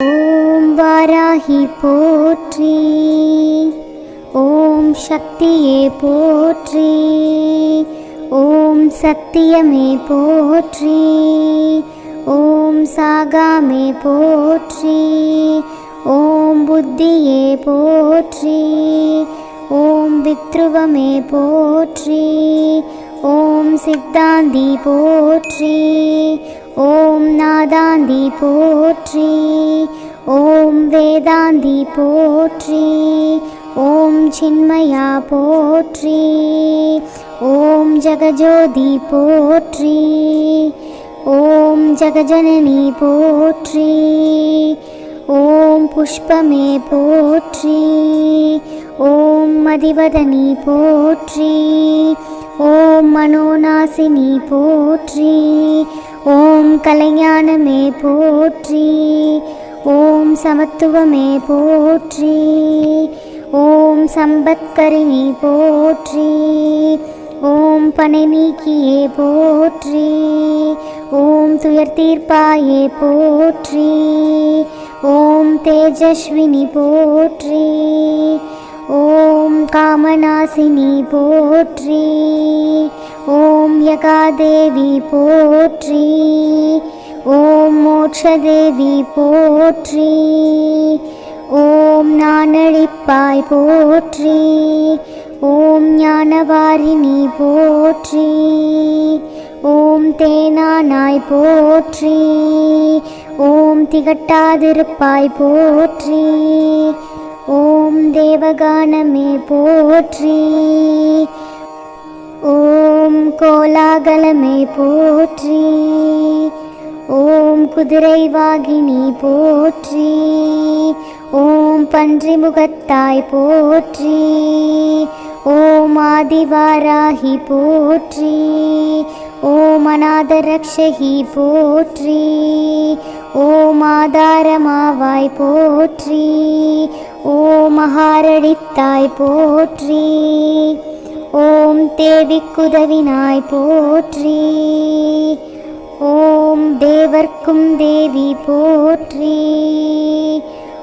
ஓம் வாராகி போற்றி. ஓம் சக்தியே போற்றி. ஓம் சத்தியமே போற்றி. ஓம் சாகாமே போற்றி. ஓம் புத்தியே போற்றி. ஓம் வித்ருவமே போற்றி. ஓம் சித்தாந்தி போற்றி. ஓம் நாதாந்தி போற்றி ஓம் வேதாந்தி போற்றி ஓம் சின்மயா போற்றி ஓம் ஜகஜோதி போற்றி ஓம் ஜகஜனனி போற்றி ஓம் புஷ்பமே போற்றி ஓம் மதிவதனி போற்றி ஓம் மனோநாசினி போற்றி ஓம் கலைஞானமே போற்றி ஓம் சமத்துவமே போற்றி ஓம் சம்பத்கரிணி போற்றி ஓம் பனை நீக்கியே போற்றி ஓம் துயர் தீர்ப்பாயே போற்றி ஓம் தேஜஸ்வினி போற்றி ஓம் காமநாசினி போற்றி ஓம் யகாதேவி போற்றி ஓம் மோட்சதேவி போற்றி ஓம் நானழிப்பாய் போற்றி ஓம் ஞானவாரிணி போற்றி ஓம் தேனானாய் போற்றி ஓம் திகட்டாதிருப்பாய் போற்றி ஓம் தேவகானமே போற்றி. ஓம் கோலாகலமே போற்றி. ஓம் குதிரை வாகினி போற்றி. ஓம் பன்றி முகத்தாய் போற்றி. ஓம் ஆதிவாராகி போற்றி. ஓம் அநாதரக்ஷகி போற்றி. ஓம் ஆதாரமாவாய் போற்றி. ஓம் மகாரடித்தாய் போற்றி. ஓம் தேவிக்குதவினாய் போற்றி. ஓம் தேவர்க்கும் தேவி போற்றி.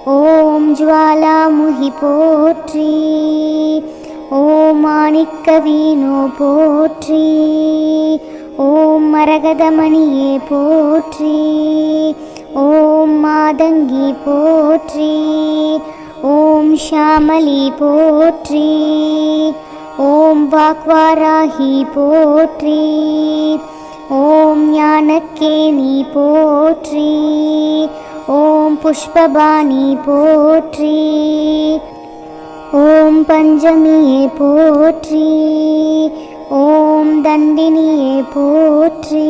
ஓம் ஜுவாலாமுகி போற்றி. ஓம் மாணிக்கவீனோ போற்றி. ஓம் மரகதமணியே போற்றி. ஓம் மாதங்கி போற்றி. ஓம் ஷாமலி போற்றி. ஓம் வாக்வாராகி போற்றி. ஓம் ஞானக்கேணி போற்றி. ஓம் புஷ்பபாணி போற்றி. ஓம் பஞ்சமியே போற்றி. ஓம் தண்டினியே போற்றி.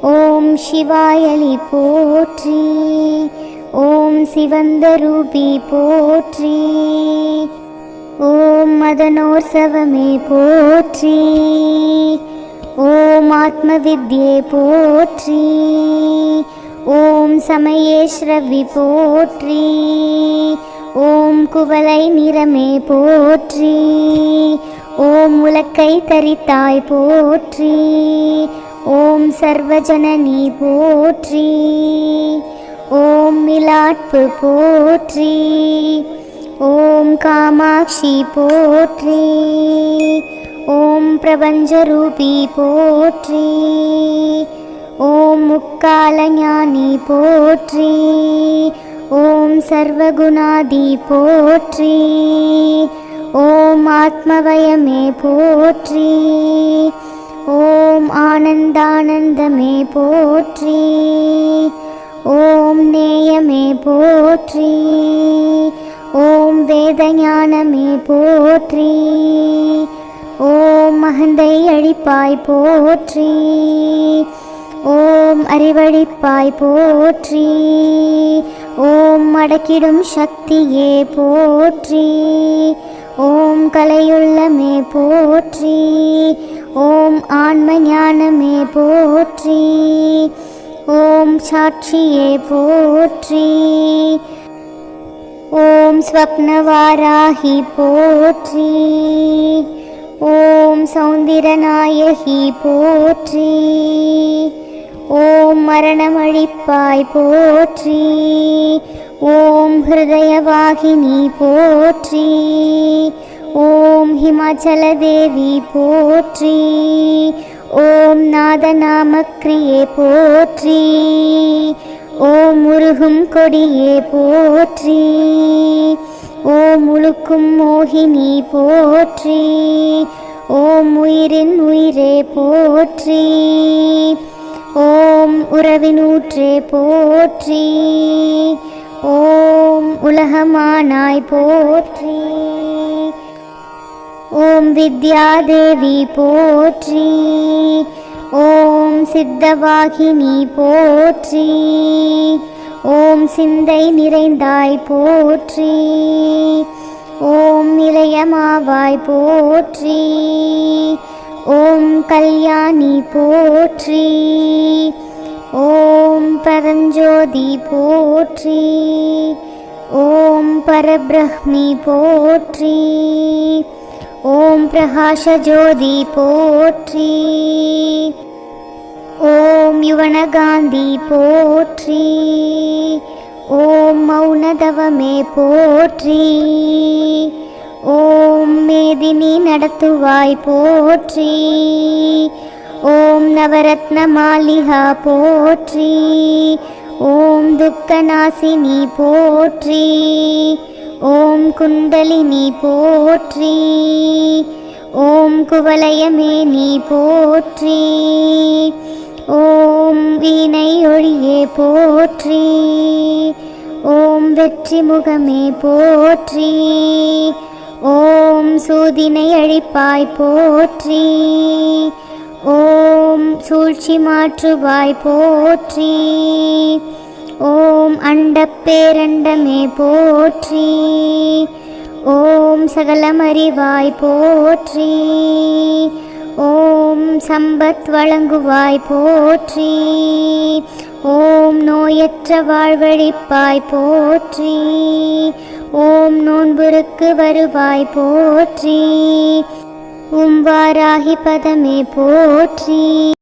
ஓம் சிவாயலி போற்றி. ஓம் சிவந்த ரூபி போற்றி. ஓம் மதனோர் சவமே போற்றி. ஓம் ஆத்ம வித்யே போற்றி. ஓம் சமயேஸ்ரவி போற்றி. ஓம் குவலை நிறமே போற்றி. ஓம் உலக்கை தரித்தாய் போற்றி. ஓம் சர்வஜனனி போற்றி. ஓம் மிலாட்பு போற்றி ஓம் காமாட்சி போற்றி ஓம் பிரபஞ்சரூபி போற்றி ஓம் முக்காலஞானி போற்றி ஓம் சர்வகுணாதி போற்றி ஓம் ஆத்மவயமே போற்றி ஓம் ஆனந்தானந்தமே போற்றி ஓம் நேயமே போற்றி. ஓம் வேத ஞானமே போற்றி. ஓம் மகந்தை அழிப்பாய் போற்றி. ஓம் அறிவழிப்பாய் போற்றி. ஓம் அடக்கிடும் சக்தியே போற்றி. ஓம் கலையுள்ளமே போற்றி. ஓம் ஆன்ம ஞானமே போற்றி. ஓம் சாட்சியே போற்றி. ஓம் ஸ்வப்னவாராகி போற்றி. ஓம் சௌந்திரநாயகி போற்றி. ஓம் மரணமழிப்பாய் போற்றி. ஓம் ஹிருதயவாகினி போற்றி. ஓம் ஹிமாச்சல தேவி போற்றி. ஓம் நாதநாமக்ரியே போற்றி. ஓம் முருகும் கொடியே போற்றி. ஓம் முழுக்கும் மோகினி போற்றி. ஓம் உயிரின் உயிரே போற்றி. ஓம் உறவினூற்றே போற்றி. ஓம் உலகமானாய் போற்றி. ஓம் வித்யாதேவி போற்றி. ஓம் சித்தவாகினி போற்றி. ஓம் சிந்தை நிறைந்தாய் போற்றி. ஓம் இளையமாவாய் போற்றி. ஓம் கல்யாணி போற்றி. ஓம் பரஞ்சோதி போற்றி. ஓம் பரபிரஹ்மி போற்றி. ஓம் பிரகாஷ ஜோதி போற்றி ஓம் யுவனகாந்தி போற்றி. ஓம் மௌனதவமே போற்றி. ஓம் மேதினி நடத்துவாய் போற்றி. ஓம் நவரத்ன மாளிகா போற்றி. ஓம் துக்கநாசினி போற்றி. ஓம் குண்டலினி போற்றி. ஓம் குவலயமேனி போற்றி. ஓம் வீணை ஒழியே போற்றி. ஓம் வெற்றி முகமே போற்றி. ஓம் சூதினை அழிப்பாய் போற்றி. ஓம் சூழ்ச்சி மாற்றுவாய் போற்றி. ஓம் அண்டப்பேரண்டமே போற்றி. ஓம் சகலமறிவாய் போற்றி. ஓம் சம்பத் வழங்குவாய் போற்றி. ஓம் நோயற்ற வாழ்வழிப்பாய் போற்றி. ஓம் நோன்புருக்கு வருவாய் போற்றி. உம் வாராகி பதமே போற்றி.